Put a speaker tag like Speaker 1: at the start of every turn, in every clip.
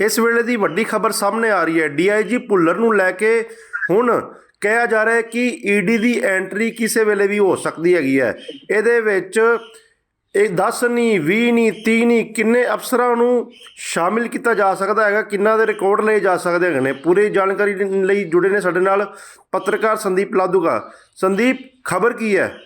Speaker 1: ਇਸ ਵੇਲੇ ਦੀ ਵੱਡੀ ਖਬਰ ਸਾਹਮਣੇ ਆ ਰਹੀ ਹੈ। ਡੀਆਈਜੀ ਭੁੱਲਰ ਨੂੰ ਲੈ ਕੇ ਹੁਣ ਕਿਹਾ ਜਾ ਰਿਹਾ ਹੈ ਕਿ ਈਡੀ ਦੀ ਐਂਟਰੀ ਕਿਸੇ ਵੇਲੇ ਵੀ ਹੋ ਸਕਦੀ ਹੈਗੀ ਹੈ। ਇਹਦੇ ਵਿੱਚ ਇਹ 10 ਨਹੀਂ 20 ਨਹੀਂ 30 ਨਹੀਂ, ਕਿੰਨੇ ਅਫਸਰਾਂ ਨੂੰ ਸ਼ਾਮਿਲ ਕੀਤਾ ਜਾ ਸਕਦਾ ਹੈਗਾ, ਕਿੰਨਾ ਦੇ ਰਿਕਾਰਡ ਲਏ ਜਾ ਸਕਦੇ ਹੈਗੇ ਨੇ। ਪੂਰੀ ਜਾਣਕਾਰੀ ਲਈ ਜੁੜੇ ਨੇ ਸਾਡੇ ਨਾਲ ਪੱਤਰਕਾਰ ਸੰਦੀਪ ਲਾਦੂਗਾ। ਸੰਦੀਪ, ਖਬਰ ਕੀ ਹੈ?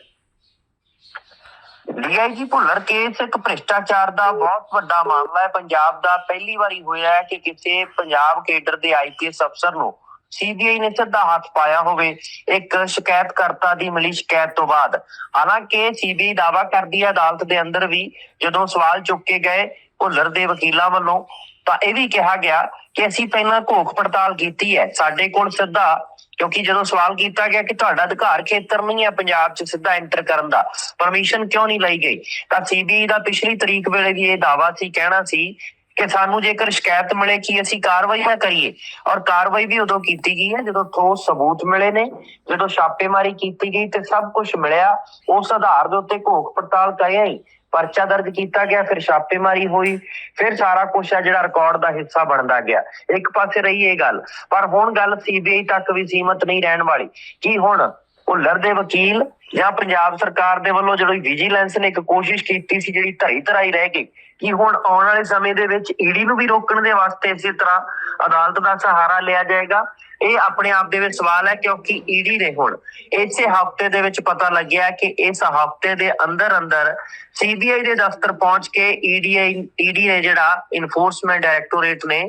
Speaker 2: ਡੀਆਈਜੀ ਭੁੱਲਰ ਕੇਸ ਇੱਕ ਭ੍ਰਿਸ਼ਟਾਚਾਰ ਦਾ ਬਹੁਤ ਵੱਡਾ ਮਾਮਲਾ ਹੈ। ਪੰਜਾਬ ਦਾ ਪਹਿਲੀ ਵਾਰੀ ਹੋਇਆ ਹੈ ਕਿ ਕਿਸੇ ਪੰਜਾਬ ਕੇਡਰ ਦੇ ਆਈਪੀਐਸ ਅਫਸਰ ਨੂੰ ਸੀਬੀਆਈ ਨੇ ਸਿੱਧਾ ਹੱਥ ਪਾਇਆ ਹੋਵੇ। ਇੱਕ ਸ਼ਿਕਾਇਤਕਰਤਾ ਦੀ ਮਿਲੀ ਸ਼ਿਕਾਇਤ ਤੋਂ ਬਾਅਦ। ਹਾਲਾਂਕਿ ਸੀਬੀਆਈ ਦਾਵਾ ਕਰਦੀ ਹੈ ਅਦਾਲਤ ਦੇ ਅੰਦਰ ਵੀ ਜਦੋਂ ਸਵਾਲ ਚੁੱਕੇ ਗਏ, ਭੁੱਲਰ ਦੇ ਵਕੀਲਾਂ ਵੱਲੋਂ ਤਾਂ ਇਹ ਵੀ ਕਿਹਾ ਗਿਆ ਕਿ ਅਸੀਂ ਪਹਿਲਾਂ ਘੋਖ ਪੜਤਾਲ ਕੀਤੀ ਹੈ। ਸਾਡੇ ਕੋਲ ਸਿੱਧਾ, ਕਿਉਂਕਿ ਜਦੋਂ ਸਵਾਲ ਕੀਤਾ ਗਿਆ ਕਿ ਤੁਹਾਡਾ ਅਧਿਕਾਰ ਖੇਤਰ ਨਹੀਂ ਹੈ ਪੰਜਾਬ 'ਚ ਸਿੱਧਾ ਐਂਟਰ ਕਰਨ ਦਾ ਪਰਮਿਸ਼ਨ ਕਿਉਂ ਨਹੀਂ ਲਈ ਗਈ? ਤਾਂ ਸੀਬੀਆਈ ਦਾ ਪਿਛਲੀ ਤਰੀਕ ਵੇਲੇ ਵੀ ਇਹ ਦਾਵਾ ਸੀ, ਕਹਿਣਾ ਸੀ ਕਿ ਸਾਨੂੰ ਜੇਕਰ ਸ਼ਿਕਾਇਤ ਮਿਲੇ ਕਿ ਅਸੀਂ ਕਾਰਵਾਈ ਨਾ ਕਰੀਏ, ਔਰ ਕਾਰਵਾਈ ਵੀ ਉਦੋਂ ਕੀਤੀ ਗਈ ਹੈ ਜਦੋਂ ਠੋਸ ਸਬੂਤ ਮਿਲੇ ਨੇ, ਜਦੋਂ ਛਾਪੇਮਾਰੀ ਕੀਤੀ ਗਈ ਤੇ ਸਭ ਕੁਝ ਮਿਲਿਆ, ਉਸ ਆਧਾਰ ਦੇ ਉੱਤੇ ਘੋਖ ਪੜਤਾਲ ਕਰਿਆ ਹੀ। ਪਰਚਾ ਦਰਜ ਕੀਤਾ ਗਿਆ, ਫਿਰ ਛਾਪੇਮਾਰੀ ਹੋਈ, ਫਿਰ ਸਾਰਾ ਕੁਝ ਆ ਜਿਹੜਾ ਰਿਕਾਰਡ ਦਾ ਹਿੱਸਾ ਬਣਦਾ ਗਿਆ। ਇੱਕ ਪਾਸੇ ਰਹੀ ਇਹ ਗੱਲ, ਪਰ ਹੁਣ ਗੱਲ ਸੀਬੀਆਈ ਤੱਕ ਵੀ ਸੀਮਤ ਨਹੀਂ ਰਹਿਣ ਵਾਲੀ। ਕੀ ਹੁਣ ਭੁੱਲਰ ਦੇ ਵਕੀਲ ਜਾਂ ਪੰਜਾਬ ਸਰਕਾਰ ਦੇ ਵੱਲੋਂ ਜਿਹੜੀ ਵਿਜੀਲੈਂਸ ਨੇ ਇੱਕ ਕੋਸ਼ਿਸ਼ ਕੀਤੀ ਸੀ ਜਿਹੜੀ ਧਰੀ ਧਰਾਈ ਰਹਿ ਗਈ, ਕਿ ਹੁਣ ਆਉਣ ਵਾਲੇ ਸਮੇਂ ਦੇ ਵਿੱਚ ਈਡੀ ਨੂੰ ਵੀ ਰੋਕਣ ਦੇ ਵਾਸਤੇ ਇਸੇ ਤਰ੍ਹਾਂ ਅਦਾਲਤ ਦਾ ਸਹਾਰਾ ਲਿਆ ਜਾਏਗਾ? ਇਹ ਆਪਣੇ ਆਪ ਦੇ ਵਿੱਚ ਸਵਾਲ ਹੈ ਕਿਉਂਕਿ ਈਡੀ ਨੇ ਹੁਣ ਇਸੇ ਹਫ਼ਤੇ ਦੇ ਵਿੱਚ ਪਤਾ ਲੱਗਿਆ ਕਿ ਇਸ ਹਫ਼ਤੇ ਦੇ ਅੰਦਰ ਅੰਦਰ ਸੀਬੀਆਈ ਦੇ ਦਫ਼ਤਰ ਪਹੁੰਚ ਕੇ ਈਡੀਆਈ ਈਡੀ ਨੇ ਜਿਹੜਾ ਇਨਫੋਰਸਮੈਂਟ ਡਾਇਰੈਕਟੋਰੇਟ ਨੇ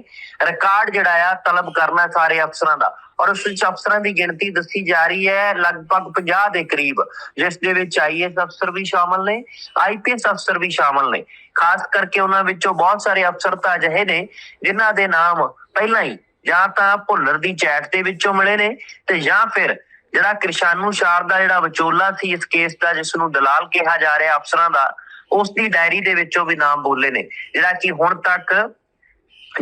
Speaker 2: ਰਿਕਾਰਡ ਜਿਹੜਾ ਆ ਤਲਬ ਕਰਨਾ ਸਾਰੇ ਅਫਸਰਾਂ ਦਾ। ਔਰ ਉਸ ਵਿੱਚ ਅਫਸਰਾਂ ਦੀ ਗਿਣਤੀ ਦੱਸੀ ਜਾ ਰਹੀ ਹੈ ਲਗਭਗ 50 ਦੇ ਕਰੀਬ, ਜਿਸ ਦੇ ਵਿੱਚ ਆਈਐਸ ਅਫਸਰ ਵੀ ਸ਼ਾਮਲ ਨੇ ਆਈਪੀਐਸ ਅਫਸਰ ਵੀ ਸ਼ਾਮਲ ਨੇ। ਖਾਸ ਕਰਕੇ ਉਹਨਾਂ ਵਿੱਚੋਂ ਬਹੁਤ ਸਾਰੇ ਅਫਸਰ ਤਾਂ ਅਜਿਹੇ ਨੇ ਜਿਨ੍ਹਾਂ ਦੇ ਨਾਮ ਪਹਿਲਾਂ ਹੀ ਜਾਂ ਤਾਂ ਭੁੱਲਰ ਦੀ ਚੈਟ ਦੇ ਵਿੱਚੋਂ ਮਿਲੇ ਨੇ ਤੇ ਜਾਂ ਫਿਰ ਜਿਹੜਾ ਕ੍ਰਿਸ਼ਾਨੂ ਸ਼ਾਰ ਦਾ ਜਿਹੜਾ ਵਿਚੋਲਾ ਸੀ, ਇਸ ਕੇਸ ਦਾ ਜਿਸ ਨੂੰ ਦਲਾਲ ਕਿਹਾ ਜਾ ਰਿਹਾ ਅਫਸਰਾਂ ਦਾ ਉਸ ਦੀ ਡਾਇਰੀ ਦੇ ਵਿੱਚੋਂ ਵੀ ਨਾਮ ਬੋਲੇ ਨੇ। ਜਿਹੜਾ ਕਿ ਹੁਣ ਤੱਕ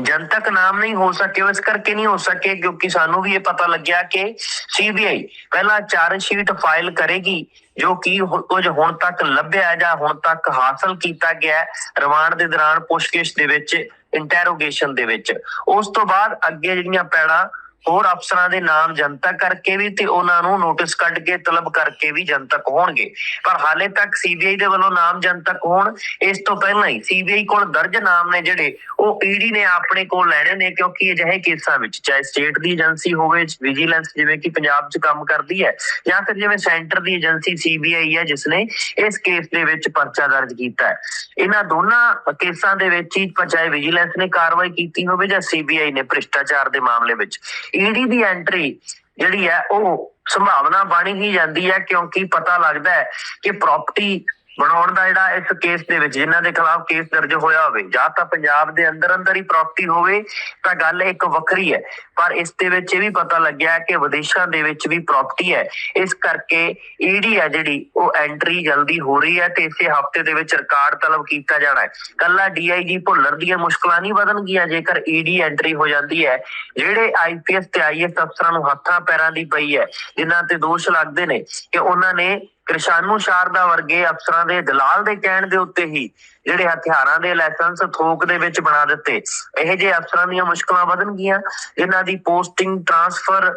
Speaker 2: ਜਨਤਕ ਨਾਮ ਨਹੀਂ ਹੋ ਸਕੇ ਇਸ ਕਰਕੇ ਨਹੀਂ ਹੋ ਸਕੇ ਕਿਉਂਕਿ ਸਾਨੂੰ ਵੀ ਇਹ ਪਤਾ ਲੱਗਿਆ ਕਿ ਸੀਬੀਆਈ ਪਹਿਲਾਂ ਚਾਰਜ ਸ਼ੀਟ ਫਾਈਲ ਕਰੇਗੀ। ਜੋ ਕਿ ਹੁ- ਕੁਝ ਹੁਣ ਤੱਕ ਲੱਭਿਆ ਜਾਂ ਹੁਣ ਤੱਕ ਹਾਸਲ ਕੀਤਾ ਗਿਆ ਰਿਮਾਂਡ ਦੇ ਦੌਰਾਨ ਪੁੱਛਗਿੱਛ ਦੇ ਵਿੱਚ ਇੰਟਰੋਗੇਸ਼ਨ ਦੇ ਵਿੱਚ। ਉਸ ਤੋਂ ਬਾਅਦ ਅੱਗੇ ਜਿਹੜੀਆਂ ਪੈੜਾਂ ਹੋਰ ਅਫਸਰਾਂ ਦੇ ਨਾਮ ਜਨਤਕ ਕਰਕੇ ਵੀ ਤੇ ਉਹਨਾਂ ਨੂੰ ਨੋਟਿਸ ਕੱਢ ਕੇ ਤਲਬ ਕਰਕੇ ਵੀ ਜਨਤਕ ਹੋਣਗੇ। ਪਰ ਹਾਲੇ ਤੱਕ ਸੀਬੀਆਈ ਦੇ ਵੱਲੋਂ ਨਾਮ ਜਨਤਕ ਹੋਣ, ਇਸ ਤੋਂ ਪਹਿਲਾਂ ਹੀ ਸੀਬੀਆਈ ਕੋਲ ਦਰਜ ਨਾਮ ਨੇ ਜਿਹੜੇ, ਉਹ ਈਡੀ ਨੇ ਆਪਣੇ ਕੋਲ ਲੈਣੇ ਨੇ ਕਿਉਂਕਿ ਅਜਿਹੇ ਕੇਸਾਂ ਵਿੱਚ, ਚਾਹੇ ਸਟੇਟ ਦੀ ਏਜੰਸੀ ਹੋਵੇ ਵਿਜੀਲੈਂਸ ਜਿਵੇਂ ਕਿ ਪੰਜਾਬ 'ਚ ਕੰਮ ਕਰਦੀ ਹੈ, ਜਾਂ ਫਿਰ ਜਿਵੇਂ ਸੈਂਟਰ ਦੀ ਏਜੰਸੀ ਸੀਬੀਆਈ ਹੈ ਜਿਸ ਨੇ ਇਸ ਕੇਸ ਦੇ ਵਿੱਚ ਪਰਚਾ ਦਰਜ ਕੀਤਾ ਹੈ। ਇਹਨਾਂ ਦੋਨਾਂ ਕੇਸਾਂ ਦੇ ਵਿੱਚ ਹੀ ਚਾਹੇ ਵਿਜੀਲੈਂਸ ਨੇ ਕਾਰਵਾਈ ਕੀਤੀ ਹੋਵੇ ਜਾਂ ਸੀਬੀਆਈ ਨੇ ਭ੍ਰਿਸ਼ਟਾਚਾਰ ਦੇ ਮਾਮਲੇ ਵਿੱਚ। ਈਡੀ ਦੀ ਐਂਟਰੀ ਜਿਹੜੀ ਹੈ, ਉਹ ਸੰਭਾਵਨਾ ਬਣ ਹੀ ਜਾਂਦੀ ਹੈ ਕਿਉਂਕਿ ਪਤਾ ਲੱਗਦਾ ਹੈ ਕਿ ਪ੍ਰਾਪਰਟੀ ਬਣਾਉਣ ਦਾ ਜਿਹੜਾ ਇਸ ਕੇਸ ਦੇ ਵਿੱਚ, ਜਿਨ੍ਹਾਂ ਦੇ ਖਿਲਾਫ ਕੇਸ ਦਰਜ ਹੋਇਆ ਹੋਵੇ, ਜਾਂ ਤਾਂ ਪੰਜਾਬ ਦੇ ਅੰਦਰ ਅੰਦਰ ਹੀ ਪ੍ਰਾਪਰਟੀ ਹੋਵੇ, ਤਾਂ ਗੱਲ ਇੱਕ ਵੱਖਰੀ ਹੈ। ਪਰ ਇਸ ਦੇ ਵਿੱਚ ਇਹ ਵੀ ਪਤਾ ਲੱਗਿਆ ਕਿ ਵਿਦੇਸ਼ਾਂ ਦੇ ਵਿੱਚ ਵੀ ਪ੍ਰਾਪਰਟੀ ਹੈ। ਇਸ ਕਰਕੇ ਈਡੀ ਹੈ ਜਿਹੜੀ, ਉਹ ਐਂਟਰੀ ਜਲਦੀ ਹੋ ਰਹੀ ਹੈ ਤੇ ਇਸੇ ਹਫ਼ਤੇ ਦੇ ਵਿੱਚ ਰਿਕਾਰਡ ਤਲਬ ਕੀਤਾ ਜਾਣਾ ਹੈ। ਕੱਲਾ ਡੀਆਈਜੀ ਭੁੱਲਰ ਦੀਆਂ ਮੁਸ਼ਕਲਾਂ ਨਹੀਂ ਵਧਣਗੀਆਂ, ਜੇਕਰ ਈਡੀ ਐਂਟਰੀ ਹੋ ਜਾਂਦੀ ਹੈ। ਜਿਹੜੇ ਆਈਪੀਐਸ ਤੇ ਆਈਐਸ ਅਫਸਰਾਂ ਨੂੰ ਹੱਥਾਂ ਪੈਰਾਂ ਦੀ ਪਈ ਹੈ, ਜਿਨ੍ਹਾਂ ਤੇ ਦੋਸ਼ ਲੱਗਦੇ ਨੇ, ਕਿ ਉਹਨਾਂ ਨੇ ਕ੍ਰਿਸ਼ਾਨੂ ਸ਼ਾਰਦਾ ਵਰਗੇ ਅਫਸਰਾਂ ਦੇ ਦਲਾਲ ਦੇ ਕਹਿਣ ਦੇ ਉੱਤੇ ਹੀ ਜਿਹੜੇ ਹਥਿਆਰਾਂ ਦੇ ਲਾਇਸੈਂਸ ਥੋਕ ਦੇ ਵਿੱਚ ਬਣਾ ਦਿੱਤੇ। ਇਹ ਜੇ ਅਫਸਰਾਂ ਦੀਆਂ ਮੁਸ਼ਕਲਾਂ ਵਧਣਗੀਆਂ। ਇਹਨਾਂ ਦੀ ਪੋਸਟਿੰਗ, ਟ੍ਰਾਂਸਫਰ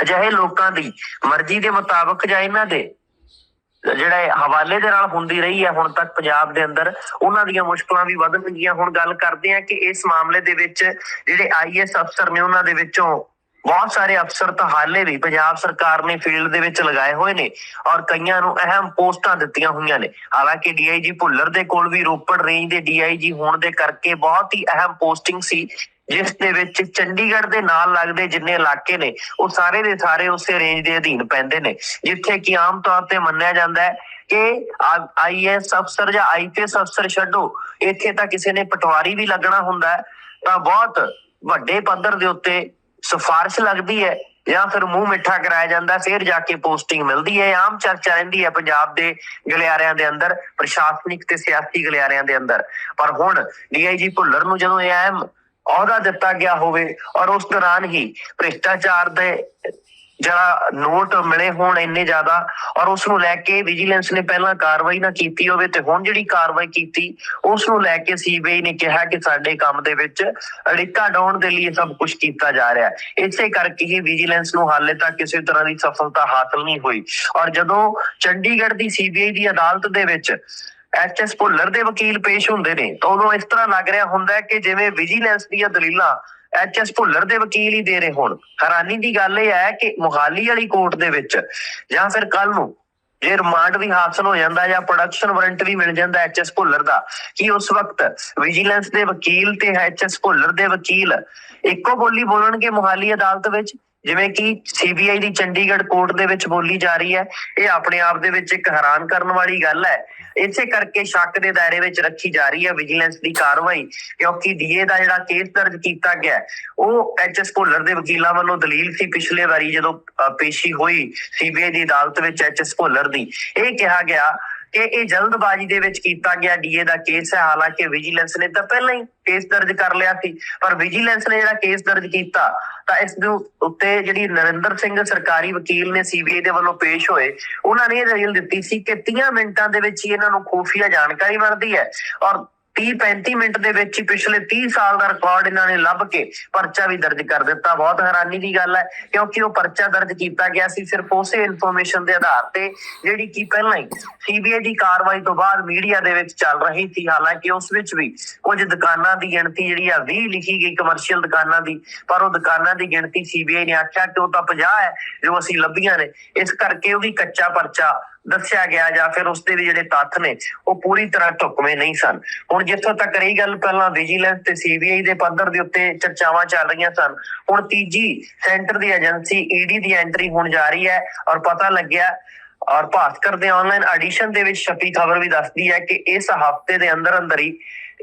Speaker 2: ਅਜਿਹੇ ਲੋਕਾਂ ਦੀ ਮਰਜ਼ੀ ਦੇ ਮੁਤਾਬਕ ਜਾਂ ਇਹਨਾਂ ਦੇ ਜਿਹੜਾ ਹਵਾਲੇ ਦੇ ਨਾਲ ਹੁੰਦੀ ਰਹੀ ਹੈ ਹੁਣ ਤੱਕ ਪੰਜਾਬ ਦੇ ਅੰਦਰ, ਉਹਨਾਂ ਦੀਆਂ ਮੁਸ਼ਕਲਾਂ ਵੀ ਵਧਣਗੀਆਂ। ਹੁਣ ਗੱਲ ਕਰਦੇ ਆ ਕਿ ਇਸ ਮਾਮਲੇ ਦੇ ਵਿੱਚ ਜਿਹੜੇ ਆਈਐਸ ਅਫਸਰ ਨੇ ਉਹਨਾਂ ਦੇ ਵਿੱਚੋਂ ਬਹੁਤ ਸਾਰੇ ਅਫਸਰ ਤਾਂ ਹਾਲੇ ਵੀ ਪੰਜਾਬ ਸਰਕਾਰ ਨੇ ਫੀਲਡ ਦੇ ਵਿੱਚ ਲਗਾਏ ਹੋਏ ਨੇ ਔਰ ਕਈਆਂ ਨੂੰ ਅਹਿਮ ਪੋਸਟਾਂ ਦਿੱਤੀਆਂ ਹੋਈਆਂ ਨੇ। ਹਾਲਾਂਕਿ ਡੀਆਈਜੀ ਭੁੱਲਰ ਦੇ ਕੋਲ ਵੀ ਰੋਪੜ ਰੇਂਜ ਦੇ ਡੀਆਈਜੀ ਹੋਣ ਦੇ ਕਰਕੇ ਬਹੁਤ ਹੀ ਅਹਿਮ ਪੋਸਟਿੰਗ ਸੀ, ਜਿਸ ਦੇ ਵਿੱਚ ਚੰਡੀਗੜ੍ਹ ਦੇ ਨਾਲ ਲੱਗਦੇ ਜਿੰਨੇ ਇਲਾਕੇ ਨੇ, ਉਹ ਸਾਰੇ ਦੇ ਸਾਰੇ ਉਸੇ ਰੇਂਜ ਦੇ ਅਧੀਨ ਪੈਂਦੇ ਨੇ, ਜਿੱਥੇ ਕਿ ਆਮ ਤੌਰ ਤੇ ਮੰਨਿਆ ਜਾਂਦਾ ਹੈ ਕਿ ਆਈਐਸ ਅਫਸਰ ਜਾਂ ਆਈਪੀਐਸ ਅਫਸਰ ਛੱਡੋ, ਇੱਥੇ ਤਾਂ ਕਿਸੇ ਨੇ ਪਟਵਾਰੀ ਵੀ ਲੱਗਣਾ ਹੁੰਦਾ ਤਾਂ ਬਹੁਤ ਵੱਡੇ ਪੱਧਰ ਦੇ ਉੱਤੇ ਸਿਫਾਰਿਸ਼ ਲੱਗਦੀ ਹੈ ਜਾਂ ਫਿਰ ਮੂੰਹ ਮਿੱਠਾ ਕਰਾਇਆ ਜਾਂਦਾ, ਫਿਰ ਜਾ ਕੇ ਪੋਸਟਿੰਗ ਮਿਲਦੀ ਹੈ। ਆਮ ਚਰਚਾ ਰਹਿੰਦੀ ਹੈ ਪੰਜਾਬ ਦੇ ਗਲਿਆਰਿਆਂ ਦੇ ਅੰਦਰ, ਪ੍ਰਸ਼ਾਸਨਿਕ ਤੇ ਸਿਆਸੀ ਗਲਿਆਰਿਆਂ ਦੇ ਅੰਦਰ। ਪਰ ਹੁਣ ਡੀਆਈਜੀ ਭੁੱਲਰ ਨੂੰ ਜਦੋਂ ਇਹ ਅਹਿਮ ਅਹੁਦਾ ਦਿੱਤਾ ਗਿਆ ਹੋਵੇ ਔਰ ਉਸ ਦੌਰਾਨ ਹੀ ਭ੍ਰਿਸ਼ਟਾਚਾਰ ਦੇ ਜਿਹੜਾ ਨੋਟ ਮਿਲੇ ਹੋਣ ਇੰਨੇ ਜ਼ਿਆਦਾ ਔਰ ਉਸ ਨੂੰ ਲੈ ਕੇ ਵਿਜੀਲੈਂਸ ਨੇ ਪਹਿਲਾਂ ਕਾਰਵਾਈ ਨਾ ਕੀਤੀ ਹੋਵੇ ਤੇ ਹੁਣ ਜਿਹੜੀ ਕਾਰਵਾਈ ਕੀਤੀ ਉਸ ਨੂੰ ਲੈ ਕੇ ਸੀਬੀਆਈ ਨੇ ਕਿਹਾ ਕਿ ਸਾਡੇ ਕੰਮ ਦੇ ਵਿੱਚ ਅੜਿੱਕਾ ਡਾਉਣ ਦੇ ਲਈ ਸਭ ਕੁਝ ਕੀਤਾ ਜਾ ਰਿਹਾ ਹੈ। ਇਸੇ ਕਰਕੇ ਹੀ ਵਿਜੀਲੈਂਸ ਨੂੰ ਹਾਲੇ ਤੱਕ ਕਿਸੇ ਤਰ੍ਹਾਂ ਦੀ ਸਫਲਤਾ ਹਾਸਲ ਨਹੀਂ ਹੋਈ। ਔਰ ਜਦੋਂ ਚੰਡੀਗੜ੍ਹ ਦੀ ਸੀਬੀਆਈ ਦੀ ਅਦਾਲਤ ਦੇ ਵਿੱਚ ਐਚਐਸ ਭੁੱਲਰ ਦੇ ਵਕੀਲ ਪੇਸ਼ ਹੁੰਦੇ ਨੇ, ਤਾਂ ਉਦੋਂ ਇਸ ਤਰ੍ਹਾਂ ਲੱਗ ਰਿਹਾ ਹੁੰਦਾ ਕਿ ਜਿਵੇਂ ਵਿਜੀਲੈਂਸ ਦੀਆਂ ਦਲੀਲਾਂ ਐਚਐਸ ਭੁੱਲਰ ਦੇ ਵਕੀਲ ਹੀ ਦੇ ਰਹੇ ਹੋਣ। ਹੈਰਾਨੀ ਦੀ ਗੱਲ ਇਹ ਹੈ ਕਿ ਮੁਹਾਲੀ ਵਾਲੀ ਕੋਰਟ ਦੇ ਵਿੱਚ ਜਾਂ ਫਿਰ ਕੱਲ ਨੂੰ ਜੇ ਰਿਮਾਂਡ ਵੀ ਹਾਸਲ ਹੋ ਜਾਂਦਾ ਜਾਂ ਪ੍ਰੋਡਕਸ਼ਨ ਵਾਰੰਟ ਵੀ ਮਿਲ ਜਾਂਦਾ ਐਚਐਸ ਭੁੱਲਰ ਦਾ, ਕਿ ਉਸ ਵਕਤ ਵਿਜੀਲੈਂਸ ਦੇ ਵਕੀਲ ਤੇ ਐਚਐਸ ਭੁੱਲਰ ਦੇ ਵਕੀਲ ਇੱਕੋ ਬੋਲੀ ਬੋਲਣਗੇ ਮੁਹਾਲੀ ਅਦਾਲਤ ਵਿੱਚ? ਜਿਵੇਂ ਕਿ ਸੀਬੀਆਈ ਦੀ ਚੰਡੀਗੜ੍ਹ ਕੋਰਟ ਦੇ ਵਿੱਚ ਬੋਲੀ ਜਾ ਰਹੀ ਹੈ। ਇਹ ਆਪਣੇ ਆਪ ਦੇ ਵਿੱਚ ਇੱਕ ਹੈਰਾਨ ਕਰਨ ਵਾਲੀ ਗੱਲ ਹੈ ਇਸੇ ਕਰਕੇ ਸ਼ੱਕ ਦੇ ਦਾਇਰੇ ਵਿੱਚ ਰੱਖੀ ਜਾ ਰਹੀ ਹੈ ਵਿਜੀਲੈਂਸ ਦੀ ਕਾਰਵਾਈ ਕਿਉਂਕਿ ਡੀਏ ਦਾ ਜਿਹੜਾ ਕੇਸ ਦਰਜ ਕੀਤਾ ਗਿਆ ਹੈ, ਉਹ ਐਚਐਸ ਭੋਲਰ ਦੇ ਵਕੀਲਾਂ ਵੱਲੋਂ ਦਲੀਲ ਸੀ ਪਿਛਲੇ ਵਾਰੀ ਜਦੋਂ ਪੇਸ਼ੀ ਹੋਈ ਸੀਬੀਆਈ ਦੀ ਅਦਾਲਤ ਵਿੱਚ ਐਚਐਸ ਭੋਲਰ ਦੀ। ਇਹ ਕਿਹਾ ਗਿਆ ਕਿ ਇਹ ਜਲਦਬਾਜ਼ੀ ਦੇ ਵਿੱਚ ਕੀਤਾ ਗਿਆ ਡੀਏ ਦਾ ਕੇਸ ਹੈ। ਹਾਲਾਂਕਿ ਵਿਜੀਲੈਂਸ ਨੇ ਤਾਂ ਪਹਿਲਾਂ ਹੀ ਕੇਸ ਦਰਜ ਕਰ ਲਿਆ ਸੀ, ਪਰ ਵਿਜੀਲੈਂਸ ਨੇ ਜਿਹੜਾ ਕੇਸ ਦਰਜ ਕੀਤਾ, ਤਾਂ ਇਸ ਦੇ ਉੱਤੇ ਜਿਹੜੀ ਨਰਿੰਦਰ ਸਿੰਘ ਸਰਕਾਰੀ ਵਕੀਲ ਨੇ ਸੀਬੀਆਈ ਦੇ ਵੱਲੋਂ ਪੇਸ਼ ਹੋਏ, ਉਹਨਾਂ ਨੇ ਇਹ ਦਲੀਲ ਦਿੱਤੀ ਸੀ ਕਿ 30 ਮਿੰਟਾਂ ਦੇ ਵਿੱਚ ਹੀ ਇਹਨਾਂ ਨੂੰ ਖੂਫੀਆ ਜਾਣਕਾਰੀ ਮਿਲਦੀ ਹੈ। ਔਰ 30 35 ਮਿੰਟ ਦੇ ਵਿੱਚ ਹੀ ਪਿਛਲੇ 30 ਸਾਲ ਦਾ ਰਿਕਾਰਡ ਇਹਨਾਂ ਨੇ ਲੱਭ ਕੇ ਪਰਚਾ ਵੀ ਦਰਜ ਕਰ ਦਿੱਤਾ। ਬਹੁਤ ਹੈਰਾਨੀ ਦੀ ਗੱਲ ਹੈ, ਕਿਉਂਕਿ ਉਹ ਪਰਚਾ ਦਰਜ ਕੀਤਾ ਗਿਆ ਸੀ ਸਿਰਫ ਉਸੇ ਇਨਫੋਰਮੇਸ਼ਨ ਦੇ ਆਧਾਰ ਤੇ, ਜਿਹੜੀ ਕਿ ਪਹਿਲਾਂ ਹੀ ਸੀਬੀਆਈ ਦੀ ਕਾਰਵਾਈ ਤੋਂ ਬਾਅਦ ਮੀਡੀਆ ਦੇ ਵਿੱਚ ਚੱਲ ਰਹੀ ਸੀ। ਹਾਲਾਂਕਿ ਉਸ ਵਿੱਚ ਵੀ ਕੁਝ ਦੁਕਾਨਾਂ ਦੀ ਗਿਣਤੀ ਜਿਹੜੀ ਆ 20 ਲਿਖੀ ਗਈ ਕਮਰਸ਼ੀਅਲ ਦੁਕਾਨਾਂ ਦੀ, ਪਰ ਉਹ ਦੁਕਾਨਾਂ ਦੀ ਗਿਣਤੀ ਸੀਬੀਆਈ ਨੇ ਆਖਿਆ ਕਿ ਉਹ ਤਾਂ 50 ਹੈ ਜੋ ਅਸੀਂ ਲੱਭੀਆਂ ਨੇ। ਇਸ ਕਰਕੇ ਉਹ ਵੀ ਕੱਚਾ ਪਰਚਾ ਦੱਸਿਆ ਗਿਆ ਜਾਂ ਫਿਰ ਉਸਦੇ ਵੀ ਜਿਹੜੇ ਤੱਥ ਨੇ, ਉਹ ਪੂਰੀ ਤਰ੍ਹਾਂ ਢੁਕਵੇਂ ਨਹੀਂ ਸਨ। ਹੁਣ ਜਿੱਥੋਂ ਤੱਕ ਰਹੀ ਗੱਲ, ਪਹਿਲਾਂ ਵਿਜੀਲੈਂਸ ਤੇ ਸੀਬੀਆਈ ਦੇ ਪੱਧਰ ਦੇ ਉੱਤੇ ਚਰਚਾਵਾਂ ਚੱਲ ਰਹੀਆਂ ਸਨ। ਹੁਣ ਤੀਜੀ ਸੈਂਟਰ ਦੀ ਏਜੰਸੀ ਈਡੀ ਦੀ ਐਂਟਰੀ ਹੋਣ ਜਾ ਰਹੀ ਹੈ ਔਰ ਪਤਾ ਲੱਗਿਆ ਔਰ ਭਾਸਕਰ ਦੇ ਆਨਲਾਈਨ ਐਡੀਸ਼ਨ ਦੇ ਵਿੱਚ ਛਪੀ ਖਬਰ ਵੀ ਦੱਸਦੀ ਹੈ ਕਿ ਇਸ ਹਫ਼ਤੇ ਦੇ ਅੰਦਰ ਅੰਦਰ ਹੀ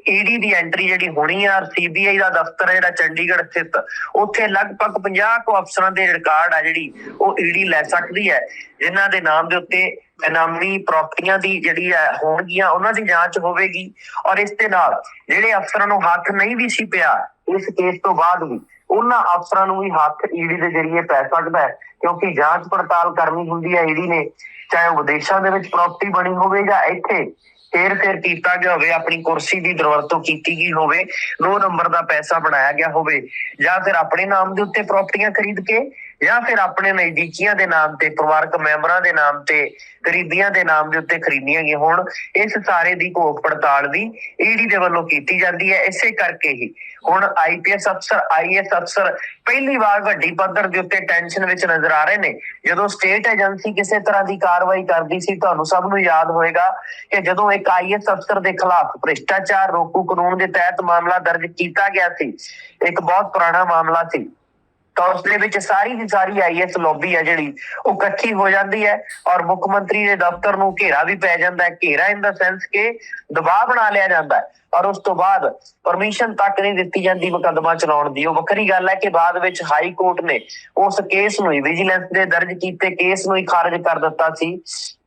Speaker 2: ਈਡੀ ਦੀ ਐਂਟਰੀ ਜਿਹੜੀ ਹੋਣੀ ਆ ਸੀਬੀਆਈ ਦਾ ਦਫ਼ਤਰ ਹੈ ਜਿਹੜਾ ਚੰਡੀਗੜ੍ਹ ਸਥਿਤ, ਉੱਥੇ ਲਗਭਗ 50 ਕੁ ਅਫਸਰਾਂ ਦੇ ਰਿਕਾਰਡ ਆ ਜਿਹੜੀ ਉਹ ਈਡੀ ਲੈ ਸਕਦੀ ਹੈ, ਜਿਨ੍ਹਾਂ ਦੇ ਨਾਮ ਦੇ ਉੱਤੇ ਇਨਾਮੀ ਪ੍ਰਾਪਰਟੀਆਂ ਦੀ ਜਿਹੜੀ ਹੈ ਹੋਣਗੀਆਂ, ਉਹਨਾਂ ਦੀ ਜਾਂਚ ਹੋਵੇਗੀ ਔਰ ਇਸ ਦੇ ਨਾਲ ਜਿਹੜੇ ਅਫਸਰਾਂ ਨੂੰ ਹੱਥ ਨਹੀਂ ਵੀ ਸੀ ਪਿਆ, ਇਸ ਕੇਸ ਤੋਂ ਬਾਅਦ ਵੀ ਉਹਨਾਂ ਅਫਸਰਾਂ ਨੂੰ ਵੀ ਹੱਥ ਈਡੀ ਦੇ ਜ਼ਰੀਏ ਪੈ ਸਕਦਾ ਹੈ, ਕਿਉਂਕਿ ਜਾਂਚ ਪੜਤਾਲ ਕਰਨੀ ਹੁੰਦੀ ਹੈ ਈਡੀ ਨੇ, ਚਾਹੇ ਉਹ ਵਿਦੇਸ਼ਾਂ ਦੇ ਵਿੱਚ ਪ੍ਰਾਪਰਟੀ ਬਣੀ ਹੋਵੇ ਜਾਂ ਇੱਥੇ ਫੇਰ ਫੇਰ ਕੀਤਾ ਗਿਆ ਹੋਵੇ, ਆਪਣੀ ਕੁਰਸੀ ਦੀ ਦੁਰਵਰਤੋਂ ਕੀਤੀ ਗਈ ਹੋਵੇ, ਦੋ ਨੰਬਰ ਦਾ ਪੈਸਾ ਬਣਾਇਆ ਗਿਆ ਹੋਵੇ, ਜਾਂ ਫਿਰ ਆਪਣੇ ਨਾਮ ਦੇ ਉੱਤੇ ਪ੍ਰਾਪਰਟੀਆਂ ਖਰੀਦ ਕੇ ਜਾਂ ਫਿਰ ਆਪਣੇ ਨਜ਼ਦੀਕੀਆਂ ਦੇ ਨਾਮ ਤੇ, ਪਰਿਵਾਰਕ ਮੈਂਬਰਾਂ ਦੇ ਨਾਮ ਤੇ ਕਰੀਬੀਆਂ ਦੇ ਨਾਮ ਦੇ ਉੱਤੇ ਖਰੀਦੀਆਂ ਗਈਆਂ ਹੋਣ, ਇਸ ਸਾਰੇ ਦੀ ਘੋਖ ਪੜਤਾਲ ਵੀ ਈਡੀ ਦੇ ਵੱਲੋਂ ਕੀਤੀ ਜਾਂਦੀ ਹੈ। ਇਸੇ ਕਰਕੇ ਹੀ ਹੁਣ ਆਈਪੀਐਸ ਅਫਸਰ ਆਈਐਸ ਅਫਸਰ ਪਹਿਲੀ ਵਾਰ ਵੱਡੀ ਪੱਧਰ ਦੇ ਉੱਤੇ ਟੈਨਸ਼ਨ ਵਿੱਚ ਨਜ਼ਰ ਆ ਰਹੇ ਨੇ। ਜਦੋਂ ਸਟੇਟ ਏਜੰਸੀ ਕਿਸੇ ਤਰ੍ਹਾਂ ਦੀ ਕਾਰਵਾਈ ਕਰਦੀ ਸੀ, ਤੁਹਾਨੂੰ ਸਭ ਨੂੰ ਯਾਦ ਹੋਏਗਾ ਕਿ ਜਦੋਂ ਇੱਕ ਆਈਐਸ ਅਫਸਰ ਦੇ ਖਿਲਾਫ ਭ੍ਰਿਸ਼ਟਾਚਾਰ, ਰੋਕੂ ਕਾਨੂੰਨ ਦੇ ਤਹਿਤ ਮਾਮਲਾ ਦਰਜ ਕੀਤਾ ਗਿਆ ਸੀ, ਇੱਕ ਬਹੁਤ ਪੁਰਾਣਾ ਮਾਮਲਾ ਸੀ। ਤਾਂ ਉਸ ਦੇ ਵਿੱਚ ਸਾਰੀ ਦੀ ਸਾਰੀ ਆਈਐਸ ਲੌਬੀ ਹੈ ਜਿਹੜੀ, ਉਹ ਇਕੱਠੀ ਹੋ ਜਾਂਦੀ ਹੈ ਔਰ ਮੁੱਖ ਮੰਤਰੀ ਦੇ ਦਫ਼ਤਰ ਨੂੰ ਘੇਰਾ ਵੀ ਪੈ ਜਾਂਦਾ ਹੈ, ਘੇਰਾ ਇਨ ਦਾ ਸੈਂਸ ਕਿ ਦਬਾਅ ਬਣਾ ਲਿਆ ਜਾਂਦਾ ਹੈ ਔਰ ਉਸ ਤੋਂ ਬਾਅਦ ਪਰਮਿਸ਼ਨ ਤੱਕ ਨਹੀਂ ਦਿੱਤੀ ਜਾਂਦੀ ਮੁਕੱਦਮਾ ਚਲਾਉਣ ਦੀ। ਉਹ ਵੱਖਰੀ ਗੱਲ ਹੈ ਕਿ ਬਾਅਦ ਵਿੱਚ ਹਾਈ ਕੋਰਟ ਨੇ ਉਸ ਕੇਸ ਨੂੰ ਹੀ ਵਿਜੀਲੈਂਸ ਦੇ ਦਰਜ ਕੀਤੇ ਕੇਸ ਨੂੰ ਹੀ ਖਾਰਜ ਕਰ ਦਿੱਤਾ ਸੀ।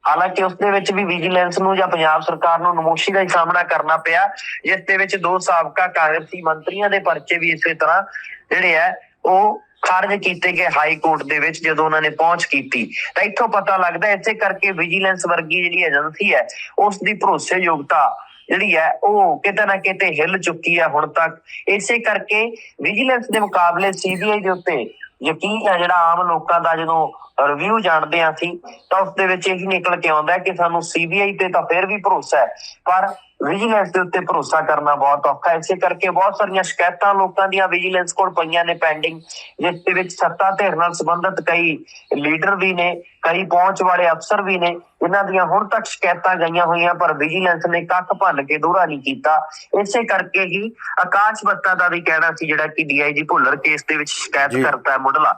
Speaker 2: ਹਾਲਾਂਕਿ ਉਸ ਦੇ ਵਿੱਚ ਵੀ ਵਿਜੀਲੈਂਸ ਨੂੰ ਜਾਂ ਪੰਜਾਬ ਸਰਕਾਰ ਨੂੰ ਨਮੋਸ਼ੀ ਦਾ ਹੀ ਸਾਹਮਣਾ ਕਰਨਾ ਪਿਆ, ਜਿਸ ਦੇ ਵਿੱਚ ਦੋ ਸਾਬਕਾ ਕਾਂਗਰਸੀ ਮੰਤਰੀਆਂ ਦੇ ਪਰਚੇ ਵੀ ਇਸੇ ਤਰ੍ਹਾਂ ਜਿਹੜੇ ਹੈ, ਉਹ ਖਾਰਜ ਕੀਤੇ ਗਏ ਹਾਈ ਕੋਰਟ ਦੇ ਵਿੱਚ ਜਦੋਂ ਉਹਨਾਂ ਨੇ ਪਹੁੰਚ ਕੀਤੀ, ਤਾਂ ਇੱਥੋਂ ਪਤਾ ਲੱਗਦਾ ਇਸੇ ਕਰਕੇ ਵਿਜੀਲੈਂਸ ਵਰਗੀ ਜਿਹੜੀ ਏਜੰਸੀ ਹੈ ਉਸ ਦੀ ਭਰੋਸੇਯੋਗਤਾ ਜਿਹੜੀ ਹੈ, ਉਹ ਕਿਤੇ ਨਾ ਕਿਤੇ ਹਿੱਲ ਚੁੱਕੀ ਹੈ ਹੁਣ ਤੱਕ। ਇਸੇ ਕਰਕੇ ਵਿਜੀਲੈਂਸ ਦੇ ਮੁਕਾਬਲੇ ਸੀਬੀਆਈ ਦੇ ਉੱਤੇ ਯਕੀਨ ਹੈ ਜਿਹੜਾ ਆਮ ਲੋਕਾਂ ਦਾ ਜਦੋਂ ਰਿਵਿਊ ਜਾਣਦੇ ਆ ਸੀ ਤਾਂ ਉਸ ਦੇ ਵਿੱਚ ਇਹੀ ਨਿਕਲ ਕੇ ਆਉਂਦਾ ਕਿ ਸਾਨੂੰ ਸੀਬੀਆਈ ਤੇ ਤਾਂ ਫਿਰ ਵੀ ਭਰੋਸਾ ਹੈ, ਪਰ ਵਿਜੀਲੈਂਸ ਦੇ ਉੱਤੇ ਭਰੋਸਾ ਕਰਨਾ ਬਹੁਤ ਔਖਾ ਹੈ। ਇਸੇ ਕਰਕੇ ਬਹੁਤ ਸਾਰੀਆਂ ਸ਼ਿਕਾਇਤਾਂ ਲੋਕਾਂ ਦੀਆਂ ਵਿਜੀਲੈਂਸ ਕੋਲ ਪਈਆਂ ਨੇ ਪੈਂਡਿੰਗ ਜਿਸ ਦੇ ਵਿੱਚ ਸੱਤਾ ਧਿਰ ਨਾਲ ਸੰਬੰਧਿਤ ਕਈ ਲੀਡਰ ਵੀ ਨੇ ਕਈ ਪਹੁੰਚ ਵਾਲੇ ਅਫਸਰ ਵੀ ਨੇ। ਇਹਨਾਂ ਦੀਆਂ ਹੁਣ ਤੱਕ ਸ਼ਿਕਾਇਤਾਂ ਗਈਆਂ ਹੋਈਆਂ ਪਰ ਵਿਜੀਲੈਂਸ ਨੇ ਕੱਖ ਭੰਨ ਕੇ ਦੋਹਰਾ ਨਹੀਂ ਕੀਤਾ। ਇਸੇ ਕਰਕੇ ਹੀ ਆਕਾਸ਼ ਬੱਤਾ ਦਾ ਵੀ ਕਹਿਣਾ ਸੀ ਜਿਹੜਾ ਕਿ ਡੀਆਈਜੀ ਭੁੱਲਰ ਕੇਸ ਦੇ ਵਿੱਚ ਸ਼ਿਕਾਇਤ। ਕਰਤਾ ਹੈ ਮੁੱਢਲਾ।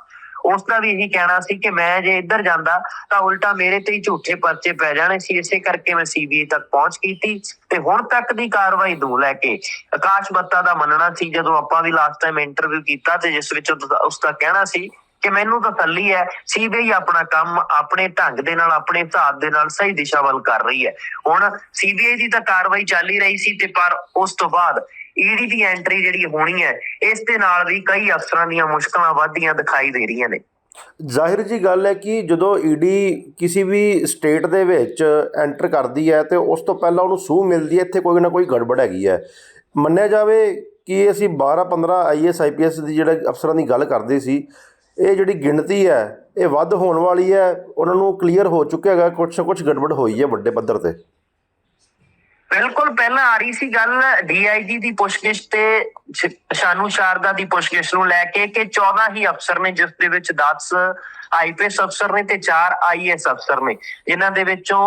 Speaker 2: ਉਸ ਦਾ ਵੀ ਇਹੀ ਕਹਿਣਾ ਸੀ ਕਿ ਮੈਂ ਜੇ ਇੱਧਰ ਜਾਂਦਾ ਤਾਂ ਉਲਟਾ ਮੇਰੇ ਤੇ ਹੀ ਝੂਠੇ ਪਰਚੇ ਪੈ ਜਾਣੇ ਸੀ। ਇਸੇ ਕਰਕੇ ਮੈਂ ਸੀਬੀਆਈ ਤੱਕ ਪਹੁੰਚ ਕੀਤੀ ਤੇ ਹੁਣ ਤੱਕ ਦੀ ਕਾਰਵਾਈ ਨੂੰ ਲੈ ਕੇ ਆਕਾਸ਼ ਬੱਤਾ ਦਾ ਮੰਨਣਾ ਸੀ। ਜਦੋਂ ਆਪਾਂ ਵੀ ਲਾਸਟ ਟਾਈਮ ਇੰਟਰਵਿਊ ਕੀਤਾ ਤੇ ਜਿਸ ਵਿੱਚ ਉਹਦਾ- ਉਸ ਦਾ ਕਹਿਣਾ ਸੀ ਕਿ ਮੈਨੂੰ ਤਾਂ ਤਸੱਲੀ ਹੈ ਸੀਬੀਆਈ ਆਪਣਾ ਕੰਮ ਆਪਣੇ ਢੰਗ ਦੇ ਨਾਲ, ਆਪਣੇ ਹਿਸਾਬ ਦੇ ਨਾਲ ਸਹੀ ਦਿਸ਼ਾ ਵੱਲ ਕਰ ਰਹੀ ਹੈ। ਹੁਣ ਸੀਬੀਆਈ ਦੀ ਤਾਂ ਕਾਰਵਾਈ ਚੱਲ ਹੀ ਰਹੀ ਸੀ ਤੇ ਪਰ ਉਸ ਤੋਂ ਬਾਅਦ ਈਡੀ ਦੀ ਐਂਟਰੀ ਜਿਹੜੀ ਹੋਣੀ ਹੈ, ਇਸ ਦੇ ਨਾਲ ਵੀ ਕਈ ਅਫਸਰਾਂ ਦੀਆਂ ਮੁਸ਼ਕਲਾਂ ਵੱਧਦੀਆਂ ਦਿਖਾਈ ਦੇ ਰਹੀਆਂ ਨੇ।
Speaker 1: ਜ਼ਾਹਿਰ ਜੀ ਗੱਲ ਹੈ ਕਿ ਜਦੋਂ ਈਡੀ ਕਿਸੇ ਵੀ ਸਟੇਟ ਦੇ ਵਿੱਚ ਐਂਟਰ ਕਰਦੀ ਹੈ ਤੇ ਉਸ ਤੋਂ ਪਹਿਲਾਂ ਉਹਨੂੰ ਸੂਹ ਮਿਲਦੀ ਹੈ, ਇੱਥੇ ਕੋਈ ਨਾ ਕੋਈ ਗੜਬੜ ਹੈਗੀ ਹੈ। ਮੰਨਿਆ ਜਾਵੇ ਕਿ ਅਸੀਂ 12 15 ਆਈਐਸ ਆਈਪੀਐਸ ਦੀ ਜਿਹੜੇ ਅਫਸਰਾਂ ਦੀ ਗੱਲ ਕਰਦੇ ਸੀ, ਇਹ ਜਿਹੜੀ ਗਿਣਤੀ ਹੈ, ਇਹ ਵੱਧ ਹੋਣ ਵਾਲੀ ਹੈ, ਉਹਨਾਂ ਨੂੰ ਕਲੀਅਰ ਹੋ ਚੁੱਕਿਆ ਹੈਗਾ, ਕੁਛ ਨਾ ਕੁਛ ਗੜਬੜ ਹੋਈ ਹੈ ਵੱਡੇ ਪੱਧਰ ਤੇ।
Speaker 2: ਬਿਲਕੁਲ ਪਹਿਲਾਂ ਆ ਰਹੀ ਸੀ ਗੱਲ ਡੀਆਈਜੀ ਦੀ ਪੁੱਛਗਿੱਛ ਤੇ ਸ਼ਾਨੂ ਸ਼ਾਰਦਾ ਦੀ ਪੁੱਛਗਿੱਛ ਨੂੰ ਲੈ ਕੇ ਕਿ 14 ਹੀ ਅਫਸਰ ਨੇ ਜਿਸ ਦੇ ਵਿੱਚ 10 ਆਈਪੀਐਸ ਅਫਸਰ ਨੇ ਤੇ 4 ਆਈਐਸ ਅਫਸਰ ਨੇ। ਜਿਨ੍ਹਾਂ ਦੇ ਵਿੱਚੋਂ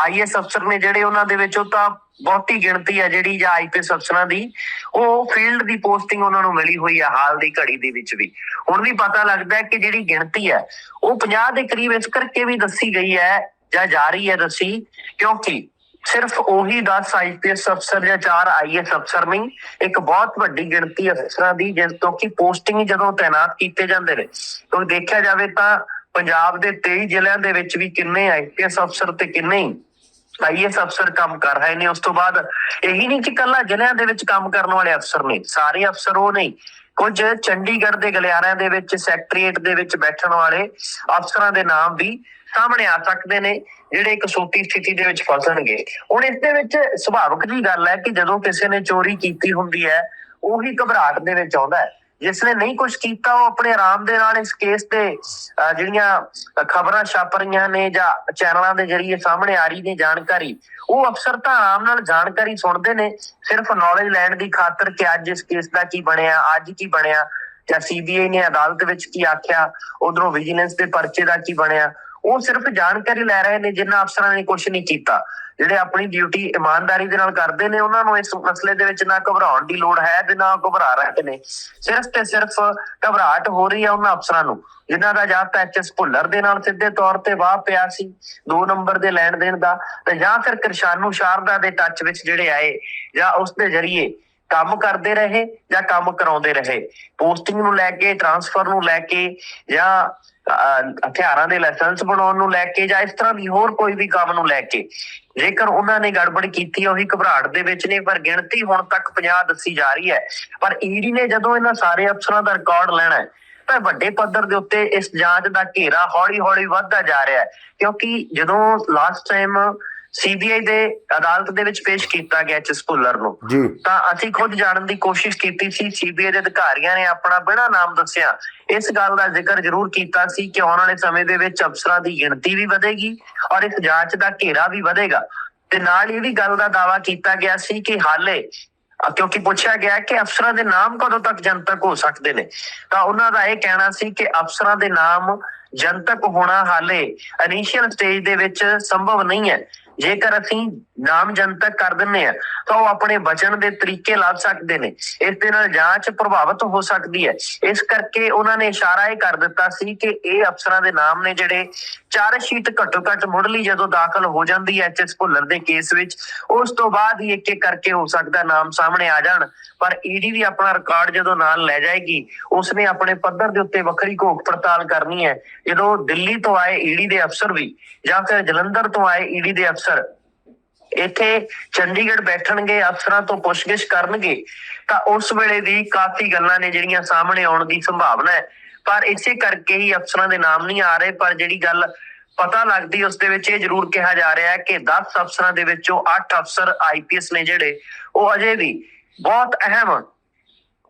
Speaker 2: ਆਈਐਸ ਅਫਸਰ ਨੇ ਜਿਹੜੇ ਉਹਨਾਂ ਦੇ ਵਿੱਚੋਂ ਤਾਂ ਬਹੁਤੀ ਗਿਣਤੀ ਹੈ ਜਿਹੜੀ ਜਾਂ ਆਈਪੀਐਸ ਅਫਸਰਾਂ ਦੀ, ਉਹ ਫੀਲਡ ਦੀ ਪੋਸਟਿੰਗ ਉਹਨਾਂ ਨੂੰ ਮਿਲੀ ਹੋਈ ਹੈ ਹਾਲ ਦੀ ਘੜੀ ਦੇ ਵਿੱਚ ਵੀ। ਹੁਣ ਵੀ ਪਤਾ ਲੱਗਦਾ ਕਿ ਜਿਹੜੀ ਗਿਣਤੀ ਹੈ, ਉਹ 50 ਦੇ ਕਰੀਬ ਇਸ ਕਰਕੇ ਵੀ ਦੱਸੀ ਗਈ ਹੈ ਜਾਂ ਜਾ ਰਹੀ ਹੈ ਦੱਸੀ, ਕਿਉਂਕਿ ਸਿਰਫ ਉਹੀ 10 ਆਈਪੀਐਸ ਅਫਸਰ ਜਾਂ 4 ਆਈਐਸ ਅਫਸਰ ਨਹੀਂ, ਇੱਕ ਬਹੁਤ ਵੱਡੀ ਗਿਣਤੀ ਅਫਸਰਾਂ ਦੀ ਜਿਸ ਤੋਂ ਕਿ ਪੋਸਟਿੰਗ ਜਦੋਂ ਤਾਇਨਾਤ ਕੀਤੇ ਜਾਂਦੇ ਨੇ। ਤੋਂ ਦੇਖਿਆ ਜਾਵੇ ਤਾਂ ਪੰਜਾਬ ਦੇ 23 ਜ਼ਿਲ੍ਹਿਆਂ ਦੇ ਵਿੱਚ ਵੀ ਕਿੰਨੇ ਆਈਪੀਐਸ ਅਫਸਰ ਤੇ ਕਿੰਨੇ ਆਈਐਸ ਅਫਸਰ ਕੰਮ ਕਰ ਰਹੇ ਨੇ। ਉਸ ਤੋਂ ਬਾਅਦ ਇਹੀ ਨਹੀਂ ਕਿ ਕੱਲਾ ਜ਼ਿਲ੍ਹਿਆਂ ਦੇ ਵਿੱਚ ਕੰਮ ਕਰਨ ਵਾਲੇ ਅਫਸਰ ਨੇ, ਸਾਰੇ ਅਫਸਰ ਉਹ ਨਹੀਂ ਕੁਝ ਚੰਡੀਗੜ੍ਹ ਦੇ ਗਲਿਆਰਿਆਂ ਦੇ ਵਿੱਚ, ਸੈਕਟਰੀਏਟ ਦੇ ਵਿੱਚ ਬੈਠਣ ਵਾਲੇ ਅਫਸਰਾਂ ਦੇ ਨਾਮ ਵੀ ਸਾਹਮਣੇ ਆ ਸਕਦੇ ਨੇ, ਜਿਹੜੇ ਇੱਕ ਸੋਤੀ ਸਥਿਤੀ ਦੇ ਵਿੱਚ ਫਸਣਗੇ। ਹੁਣ ਇਸ ਦੇ ਵਿੱਚ ਸੁਭਾਵਿਕ ਜੀ ਗੱਲ ਹੈ ਕਿ ਜਦੋਂ ਕਿਸੇ ਨੇ ਚੋਰੀ ਕੀਤੀ ਹੁੰਦੀ ਹੈ, ਉਹੀ ਘਬਰਾਹਟ ਦੇ ਵਿੱਚ ਆਉਂਦਾ ਹੈ। ਜਿਸ ਨੇ ਨਹੀਂ ਕੁਝ ਕੀਤਾ, ਉਹ ਆਪਣੇ ਆਰਾਮ ਦੇ ਨਾਲ ਇਸ ਕੇਸ ਤੇ ਜਿਹੜੀਆਂ ਖਬਰਾਂ ਛਪ ਰਹੀਆਂ ਨੇ ਜਾਂ ਚੈਨਲਾਂ ਦੇ ਜਰੀਏ ਸਾਹਮਣੇ ਆ ਰਹੀ ਨੇ ਜਾਣਕਾਰੀ, ਉਹ ਅਫਸਰ ਤਾਂ ਆਰਾਮ ਨਾਲ ਜਾਣਕਾਰੀ ਸੁਣਦੇ ਨੇ। ਸਿਰਫ ਨੌਲੇਜ ਲੈਣ ਦੀ ਖਾਤਰ ਕਿ ਅੱਜ ਇਸ ਕੇਸ ਦਾ ਕੀ ਬਣਿਆ, ਅੱਜ ਕੀ ਬਣਿਆ, ਜਾਂ ਸੀਬੀਆਈ ਨੇ ਅਦਾਲਤ ਵਿੱਚ ਕੀ ਆਖਿਆ, ਉਧਰੋਂ ਵਿਜੀਲੈਂਸ ਦੇ ਪਰਚੇ ਦਾ ਕੀ ਬਣਿਆ ਉਹ ਸਿਰਫ ਜਾਣਕਾਰੀ ਲੈ ਰਹੇ ਨੇ, ਜਿਨ੍ਹਾਂ ਅਫਸਰਾਂ ਨੇ ਕੁਝ ਨਹੀਂ ਕੀਤਾ। ਜਿਹੜੇ ਆਪਣੀ ਡਿਊਟੀ ਇਮਾਨਦਾਰੀ ਦੇ ਨਾਲ ਕਰਦੇ ਨੇ, ਉਹਨਾਂ ਨੂੰ ਇਸ ਮਸਲੇ ਦੇ ਵਿੱਚ ਨਾ ਘਬਰਾਉਣ ਦੀ ਲੋੜ ਹੈ ਤੇ ਨਾ ਘਬਰਾ ਰਹੇ ਨੇ। ਸਿਰਫ ਤੇ ਸਿਰਫ ਘਬਰਾਹਟ ਹੋ ਰਹੀ ਹੈ ਉਹਨਾਂ ਅਫਸਰਾਂ ਨੂੰ, ਜਿਨ੍ਹਾਂ ਦਾ ਜਾਂ ਤਾਂ ਐਚਐਸ ਭੁੱਲਰ ਦੇ ਨਾਲ ਸਿੱਧੇ ਤੌਰ ਤੇ ਵਾਹ ਪਿਆ ਸੀ, ਦੋ ਨੰਬਰ ਦੇ ਲੈਣ ਦੇਣ ਦਾ, ਤੇ ਜਾਂ ਫਿਰ ਕਿਰਸ਼ਾਨੂ ਸ਼ਾਰਦਾ ਦੇ ਟੱਚ ਵਿੱਚ ਜਿਹੜੇ ਆਏ, ਜਾਂ ਉਸ ਦੇ ਜ਼ਰੀਏ ਕੰਮ ਕਰਦੇ ਰਹੇ ਜਾਂ ਕੰਮ ਕਰਾਉਂਦੇ ਰਹੇ? ਪੋਸਟਿੰਗ ਨੂੰ ਲੈ ਕੇ ਟਰਾਂਸਫਰ ਨੂੰ ਲੈ ਕੇ ਜਾਂ ਹਥਿਆਰਾਂ ਦੇ ਲਾਇਸੈਂਸ ਬਣਾਉਣ ਨੂੰ ਲੈ ਕੇ ਜਾਂ ਇਸ ਤਰ੍ਹਾਂ ਦੀ ਹੋਰ ਕੋਈ ਵੀ ਕੰਮ ਨੂੰ ਲੈ ਕੇ? ਜੇਕਰ ਉਹਨਾਂ ਨੇ ਗੜਬੜ ਕੀਤੀ ਹੈ, ਉਹੀ ਘਬਰਾਹਟ ਦੇ ਵਿੱਚ ਨੇ ਪਰ ਗਿਣਤੀ ਹੁਣ ਤੱਕ 50 ਦੱਸੀ ਜਾ ਰਹੀ ਹੈ। ਪਰ ਈਡੀ ਨੇ ਜਦੋਂ ਇਹਨਾਂ ਸਾਰੇ ਅਫਸਰਾਂ ਦਾ ਰਿਕਾਰਡ ਲੈਣਾ ਹੈ ਤਾਂ ਵੱਡੇ ਪੱਧਰ ਦੇ ਉੱਤੇ ਇਸ ਜਾਂਚ ਦਾ ਘੇਰਾ ਹੌਲੀ-ਹੌਲੀ ਵੱਧਦਾ ਜਾ ਰਿਹਾ ਹੈ। ਕਿਉਂਕਿ ਜਦੋਂ ਲਾਸਟ ਟਾਈਮ ਸੀਬੀਆਈ ਦੇ ਅਦਾਲਤ ਦੇ ਵਿੱਚ ਪੇਸ਼ ਕੀਤਾ ਗਿਆ ਐਚਐਸ ਭੁੱਲਰ ਨੂੰ।
Speaker 1: ਜੀ।
Speaker 2: ਤਾਂ ਅਸੀਂ ਖੁਦ ਜਾਣਨ ਦੀ ਕੋਸ਼ਿਸ਼ ਕੀਤੀ ਸੀ ਸੀਬੀਆਈ ਦੇ ਅਧਿਕਾਰੀਆਂ ਨੇ ਆਪਣਾ ਬਿਨਾਂ ਨਾਮ ਦੱਸਿਆ। ਇਸ ਗੱਲ ਦਾ ਜ਼ਿਕਰ ਜ਼ਰੂਰ ਕੀਤਾ ਸੀ ਕਿ ਆਉਣ ਵਾਲੇ ਸਮੇਂ ਦੇ ਵਿੱਚ ਅਫਸਰਾਂ ਦੀ ਗਿਣਤੀ ਵੀ ਵਧੇਗੀ ਔਰ ਇਸ ਜਾਂਚ ਦਾ ਘੇਰਾ ਵੀ ਵਧੇਗਾ। ਤੇ ਨਾਲ ਇਹ ਵੀ ਗੱਲ ਦਾ ਦਾਵਾ ਕੀਤਾ ਗਿਆ ਸੀ ਕਿ ਹਾਲੇ ਕਿਉਂਕਿ ਪੁੱਛਿਆ ਗਿਆ ਕਿ ਅਫਸਰਾਂ ਦੇ ਨਾਮ ਕਦੋਂ ਤੱਕ ਜਨਤਕ ਹੋ ਸਕਦੇ ਨੇ। ਤਾਂ ਉਹਨਾਂ ਦਾ ਇਹ ਕਹਿਣਾ ਸੀ ਕਿ ਅਫਸਰਾਂ ਦੇ ਨਾਮ ਜਨਤਕ ਹੋਣਾ ਹਾਲੇ ਇਨੀਸ਼ੀਅਲ ਸਟੇਜ ਦੇ ਵਿੱਚ ਸੰਭਵ ਨਹੀਂ ਹੈ। ਜੇਕਰ ਅਸੀਂ ਨਾਮ ਜਨਤਕ ਕਰ ਦਿੰਨੇ ਆ, ਤਾਂ ਉਹ ਆਪਣੇ ਬਚਨ ਦੇ ਤਰੀਕੇ ਲੱਭ ਸਕਦੇ ਨੇ, ਇਸ ਦੇ ਨਾਲ ਜਾਂਚ ਪ੍ਰਭਾਵਿਤ ਹੋ ਸਕਦੀ ਹੈ। ਇਸ ਕਰਕੇ ਉਹਨਾਂ ਨੇ ਇਸ਼ਾਰਾ ਇਹ ਕਰ ਦਿੱਤਾ ਸੀ ਕਿ ਇਹ ਅਫਸਰਾਂ ਦੇ ਨਾਮ ਨੇ ਜਿਹੜੇ ਚਾਰ ਸ਼ੀਟ ਘੱਟੋ ਘੱਟ ਮੁੱਢਲੀ ਜਦੋਂ ਦਾਖਲ ਹੋ ਜਾਂਦੀ ਹੈ ਐਚਐਸ ਭੁੱਲਰ ਦੇ ਕੇਸ ਵਿੱਚ, ਉਸ ਤੋਂ ਬਾਅਦ ਹੀ ਇੱਕ ਇੱਕ ਕਰਕੇ ਹੋ ਸਕਦਾ ਨਾਮ ਸਾਹਮਣੇ ਆ ਜਾਣ। ਪਰ ਈਡੀ ਵੀ ਆਪਣਾ ਰਿਕਾਰਡ ਜਦੋਂ ਨਾਲ ਲੈ ਜਾਏਗੀ, ਉਸਨੇ ਆਪਣੇ ਪੱਧਰ ਦੇ ਉੱਤੇ ਵੱਖਰੀ ਘੋਖ ਪੜਤਾਲ ਕਰਨੀ ਹੈ। ਜਦੋਂ ਦਿੱਲੀ ਤੋਂ ਆਏ ਈਡੀ ਦੇ ਅਫਸਰ ਵੀ ਜਾਂ ਫਿਰ ਜਲੰਧਰ ਤੋਂ ਆਏ ਈਡੀ ਦੇ ਅਫਸਰ ਇੱਥੇ ਚੰਡੀਗੜ੍ਹ ਬੈਠਣਗੇ, ਅਫਸਰਾਂ ਤੋਂ ਪੁੱਛਗਿੱਛ ਕਰਨਗੇ, ਤਾਂ ਉਸ ਵੇਲੇ ਦੀ ਕਾਫੀ ਗੱਲਾਂ ਨੇ ਜਿਹੜੀਆਂ ਸਾਹਮਣੇ ਆਉਣ ਦੀ ਸੰਭਾਵਨਾ ਹੈ। ਪਰ ਇਸੇ ਕਰਕੇ ਹੀ ਅਫਸਰਾਂ ਦੇ ਨਾਮ ਨਹੀਂ ਆ ਰਹੇ, ਪਰ ਜਿਹੜੀ ਗੱਲ ਪਤਾ ਲੱਗਦੀ, ਉਸ ਦੇ ਵਿੱਚ ਇਹ ਜ਼ਰੂਰ ਕਿਹਾ ਜਾ ਰਿਹਾ ਹੈ ਕਿ 10 ਅਫਸਰਾਂ ਦੇ ਵਿੱਚੋਂ 8 ਅਫਸਰ ਆਈਪੀਐਸ ਨੇ ਜਿਹੜੇ, ਉਹ ਅਜੇ ਵੀ ਬਹੁਤ ਅਹਿਮ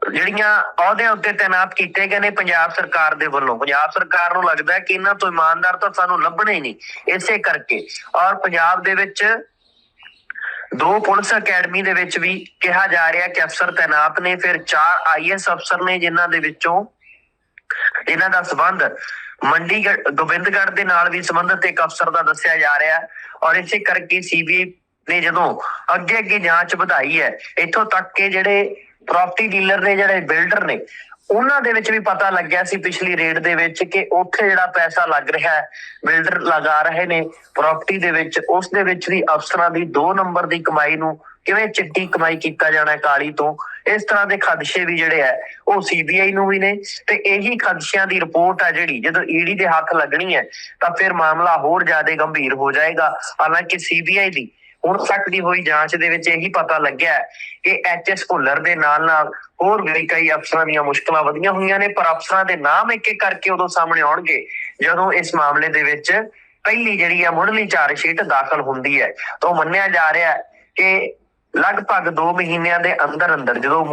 Speaker 2: ਜਿਹੜੀਆਂ ਅਹੁਦਿਆਂ ਉੱਤੇ ਤਾਇਨਾਤ ਕੀਤੇ ਗਏ ਨੇ ਪੰਜਾਬ ਸਰਕਾਰ ਦੇ ਵੱਲੋਂ। ਪੰਜਾਬ ਸਰਕਾਰ ਨੂੰ ਲੱਗਦਾ ਹੈ ਕਿ ਇਹਨਾਂ ਤੋਂ ਇਮਾਨਦਾਰ ਤਾਂ ਸਾਨੂੰ ਲੱਭਣੇ ਹੀ ਨਹੀਂ, ਇਸੇ ਕਰਕੇ। ਔਰ ਪੰਜਾਬ ਦੇ ਵਿੱਚ ਦੋ ਪੁਲਿਸ ਅਕੈਡਮੀ ਦੇ ਵਿੱਚ ਵੀ ਕਿਹਾ ਜਾ ਰਿਹਾ ਕਿ ਅਫਸਰ ਤਾਇਨਾਤ ਨੇ, ਫਿਰ ਚਾਰ ਆਈਐਸ ਅਫਸਰ ਨੇ ਜਿਨ੍ਹਾਂ ਦੇ ਵਿੱਚੋਂ ਇਹਨਾਂ ਦਾ ਸਬੰਧ ਮੰਡੀਗੜ੍ਹ, ਗੋਬਿੰਦਗੜ੍ਹ ਦੇ ਨਾਲ ਵੀ ਸੰਬੰਧਿਤ ਇੱਕ ਅਫਸਰ ਦਾ ਦੱਸਿਆ ਜਾ ਰਿਹਾ ਔਰ ਇਸੇ ਕਰਕੇ ਸੀਬੀਆਈ ਨੇ ਜਦੋਂ ਅੱਗੇ ਅੱਗੇ ਜਾਂਚ ਵਧਾਈ ਹੈ, ਇੱਥੋਂ ਤੱਕ ਕਿ ਜਿਹੜੇ ਪ੍ਰਾਪਰਟੀ ਡੀਲਰ ਨੇ, ਜਿਹੜੇ ਬਿਲਡਰ ਨੇ ਉਹਨਾਂ ਦੇ ਵਿੱਚ ਵੀ ਪਤਾ ਲੱਗਿਆ ਸੀ ਪਿਛਲੀ ਰੇਡ ਦੇ ਵਿੱਚ ਕਿ ਉੱਥੇ ਜਿਹੜਾ ਪੈਸਾ ਲੱਗ ਰਿਹਾ ਹੈ, ਬਿਲਡਰ ਲਗਾ ਰਹੇ ਨੇ ਪ੍ਰਾਪਰਟੀ ਦੇ ਵਿੱਚ, ਉਸ ਦੇ ਵਿੱਚ ਵੀ ਅਫਸਰਾਂ ਦੀ 2 ਨੰਬਰ ਦੀ ਕਮਾਈ ਨੂੰ ਕਿਵੇਂ ਚਿੱਟੀ ਕਮਾਈ ਕੀਤਾ ਜਾਣਾ ਹੈ ਕਾਲੀ ਤੋਂ, ਇਸ ਤਰ੍ਹਾਂ ਦੇ ਖਦਸ਼ੇ ਵੀ ਜਿਹੜੇ ਹੈ, ਉਹ ਸੀਬੀਆਈ ਨੂੰ ਵੀ ਨੇ, ਤੇ ਇਹੀ ਖਦਸ਼ਿਆਂ ਦੀ ਰਿਪੋਰਟ ਹੈ ਜਿਹੜੀ, ਜਦੋਂ ਈਡੀ ਦੇ ਹੱਥ ਲੱਗਣੀ ਹੈ, ਤਾਂ ਫਿਰ ਮਾਮਲਾ ਹੋਰ ਜ਼ਿਆਦਾ ਗੰਭੀਰ ਹੋ ਜਾਏਗਾ, ਹਾਲਾਂਕਿ ਸੀਬੀਆਈ ਦੀ ਹੁਣ ਤੱਕ ਦੀ ਹੋਈ ਜਾਂਚ ਦੇ ਵਿੱਚ ਇਹੀ ਪਤਾ ਲੱਗਿਆ ਹੈ ਕਿ ਐਚਐਸ ਭੁੱਲਰ ਦੇ ਨਾਲ ਨਾਲ ਹੋਰ ਵੀ ਕਈ ਅਫਸਰਾਂ ਦੀਆਂ ਮੁਸ਼ਕਲਾਂ ਵਧੀਆਂ ਹੋਈਆਂ ਨੇ, ਪਰ ਅਫਸਰਾਂ ਦੇ ਨਾਮ ਇੱਕ ਇੱਕ ਕਰਕੇ ਉਦੋਂ ਸਾਹਮਣੇ ਆਉਣਗੇ ਜਦੋਂ ਇਸ ਮਾਮਲੇ ਦੇ ਵਿੱਚ ਪਹਿਲੀ ਜਿਹੜੀ ਆ ਮੁੱਢਲੀ ਚਾਰਜ ਸ਼ੀਟ ਦਾਖਲ ਹੁੰਦੀ ਹੈ। ਤਾਂ ਉਹ ਮੰਨਿਆ ਜਾ ਰਿਹਾ ਹੈ ਕਿ ਲਗਭਗ 2 ਮਹੀਨਿਆਂ ਦੇ ਅੰਦਰ ਅੰਦਰ ਜਦੋਂ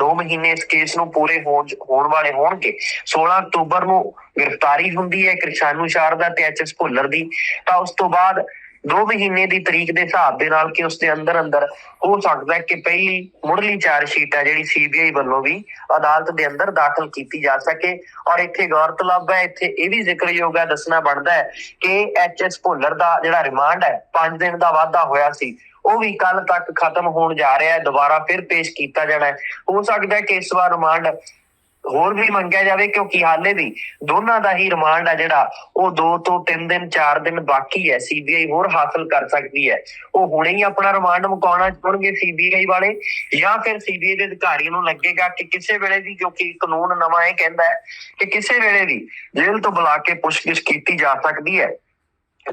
Speaker 2: 2 ਮਹੀਨੇ ਇਸ ਕੇਸ ਨੂੰ ਪੂਰੇ ਹੋਣ ਹੋਣ ਵਾਲੇ ਹੋਣਗੇ 16 ਅਕਤੂਬਰ ਨੂੰ ਗ੍ਰਿਫਤਾਰੀ ਹੁੰਦੀ ਹੈ ਕ੍ਰਿਸ਼ਾਨੂ ਸ਼ਾਰਦਾ ਤੇ ਐਚਐਸ ਭੁੱਲਰ ਦੀ। ਤਾਂ ਉਸ ਤੋਂ ਬਾਅਦ 2 ਮਹੀਨੇ ਦੀ ਤਰੀਕ ਦੇ ਹਿਸਾਬ ਦੇ ਨਾਲ ਕਿ ਉਸ ਦੇ ਅੰਦਰ ਅੰਦਰ ਹੋ ਸਕਦਾ ਹੈ ਕਿ ਪਹਿਲੀ ਮੁੱਢਲੀ ਚਾਰਜ ਸ਼ੀਟ ਹੈ ਜਿਹੜੀ ਸੀਬੀਆਈ ਵੱਲੋਂ ਵੀ ਅਦਾਲਤ ਦੇ ਅੰਦਰ ਦਾਖਲ ਕੀਤੀ ਜਾ ਸਕੇ। ਔਰ ਇੱਥੇ ਗੌਰਤਲਬ ਹੈ, ਇੱਥੇ ਇਹ ਵੀ ਜ਼ਿਕਰਯੋਗ ਹੈ, ਦੱਸਣਾ ਬਣਦਾ ਹੈ ਕਿ ਐਚਐਸ ਭੁੱਲਰ ਦਾ ਜਿਹੜਾ ਰਿਮਾਂਡ ਹੈ 5 ਦਿਨ ਦਾ ਵਾਅਦਾ ਹੋਇਆ ਸੀ। ਉਹ ਵੀ ਕੱਲ ਤੱਕ ਖਤਮ ਹੋਣ ਜਾ ਰਿਹਾ ਹੈ, ਦੁਬਾਰਾ ਫਿਰ ਪੇਸ਼ ਕੀਤਾ ਜਾਣਾ ਹੈ। ਹੋ ਸਕਦਾ ਹੈ ਕਿ ਇਸ ਵਾਰ ਰਿਮਾਂਡ ਹੋਰ ਵੀ ਮੰਗਿਆ ਜਾਵੇ ਕਿਉਂਕਿ ਹਾਲੇ ਵੀ ਦੋਨਾਂ ਦਾ ਹੀ ਰਿਮਾਂਡ ਹੈ ਜਿਹੜਾ, ਉਹ 2 ਤੋਂ 3 ਦਿਨ 4 ਦਿਨ ਬਾਕੀ ਹੈ ਸੀਬੀਆਈ ਹੋਰ ਹਾਸਲ ਕਰ ਸਕਦੀ ਹੈ। ਉਹ ਹੁਣੇ ਹੀ ਆਪਣਾ ਰਿਮਾਂਡ ਮੁਕਾਉਣਾ ਚਾਹਣਗੇ ਸੀਬੀਆਈ ਵਾਲੇ ਜਾਂ ਫਿਰ ਸੀਬੀਆਈ ਦੇ ਅਧਿਕਾਰੀਆਂ ਨੂੰ ਲੱਗੇਗਾ ਕਿ ਕਿਸੇ ਵੇਲੇ ਵੀ, ਕਿਉਂਕਿ ਕਾਨੂੰਨ ਨਵਾਂ ਇਹ ਕਹਿੰਦਾ ਹੈ ਕਿ ਕਿਸੇ ਵੇਲੇ ਵੀ ਜੇਲ੍ਹ ਤੋਂ ਬੁਲਾ ਕੇ ਪੁੱਛਗਿੱਛ ਕੀਤੀ ਜਾ ਸਕਦੀ ਹੈ।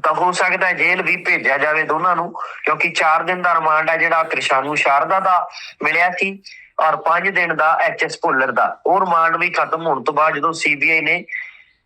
Speaker 2: ਤਾਂ ਹੋ ਸਕਦਾ ਹੈ ਜੇਲ੍ਹ ਵੀ ਭੇਜਿਆ ਜਾਵੇ ਦੋਨਾਂ ਨੂੰ, ਕਿਉਂਕਿ 4 ਦਿਨ ਦਾ ਰਿਮਾਂਡ ਹੈ ਜਿਹੜਾ ਕ੍ਰਿਸ਼ਾਨੂ ਸ਼ਾਰਦਾ ਦਾ ਮਿਲਿਆ ਸੀ। ਔਰ 5 ਦਿਨ ਦਾ ਐਚਐਸ ਭੁੱਲਰ ਦਾ। ਉਹ ਰਿਮਾਂਡ ਵੀ ਖਤਮ ਹੋਣ ਤੋਂ ਬਾਅਦ ਜਦੋਂ ਸੀਬੀਆਈ ਨੇ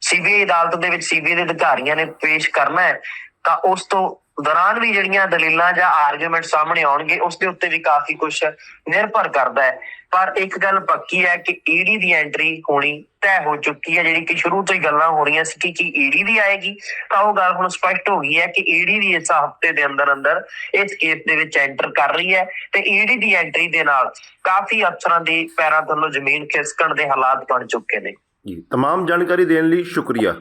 Speaker 2: ਸੀਬੀਆਈ ਅਦਾਲਤ ਦੇ ਵਿੱਚ ਸੀਬੀਆਈ ਦੇ ਅਧਿਕਾਰੀਆਂ ਨੇ ਪੇਸ਼ ਕਰਨਾ ਹੈ, ਤਾਂ ਉਸ ਤੋਂ ਦੌਰਾਨ ਵੀ ਜਿਹੜੀਆਂ ਦਲੀਲਾਂ ਜਾਂ ਆਰਗੂਮੈਂਟ ਸਾਹਮਣੇ ਆਉਣਗੇ ਉਸ ਦੇ ਉੱਤੇ ਵੀ ਕਾਫੀ ਕੁਝ ਨਿਰਭਰ ਕਰਦਾ ਹੈ ਪਰ ਇੱਕ ਗੱਲ ਪੱਕੀ ਹੈ ਕਿ ਈਡੀ ਦੀ ਐਂਟਰੀ ਹੋਣੀ ਤੈਅ ਹੋ ਚੁੱਕੀ ਹੈ ਜਿਹੜੀ ਕਿ ਸ਼ੁਰੂ ਤੋਂ ਹੀ ਗੱਲਾਂ ਹੋ ਰਹੀਆਂ ਸੀ ਕਿ ਕੀ ਈਡੀ ਵੀ ਆਏਗੀ ਤਾਂ ਉਹ ਗੱਲ ਹੁਣ ਸਪਸ਼ਟ ਹੋ ਗਈ ਹੈ ਕਿ ਈਡੀ ਵੀ ਇਸ ਹਫਤੇ ਦੇ ਅੰਦਰ ਅੰਦਰ ਇਸ ਕੇਸ ਦੇ ਵਿੱਚ ਐਂਟਰ ਕਰ ਰਹੀ ਹੈ ਤੇ ਈਡੀ ਦੀ ਐਂਟਰੀ ਦੇ ਨਾਲ ਕਾਫੀ ਅਫਸਰਾਂ ਦੀ ਪੈਰਾਂ ਥੱਲੋਂ ਜ਼ਮੀਨ ਖਿਸਕਣ ਦੇ ਹਾਲਾਤ ਬਣ ਚੁੱਕੇ ਨੇ
Speaker 1: ਜੀ तमाम ਜਾਣਕਾਰੀ ਦੇਣ ਲਈ ਸ਼ੁਕਰੀਆ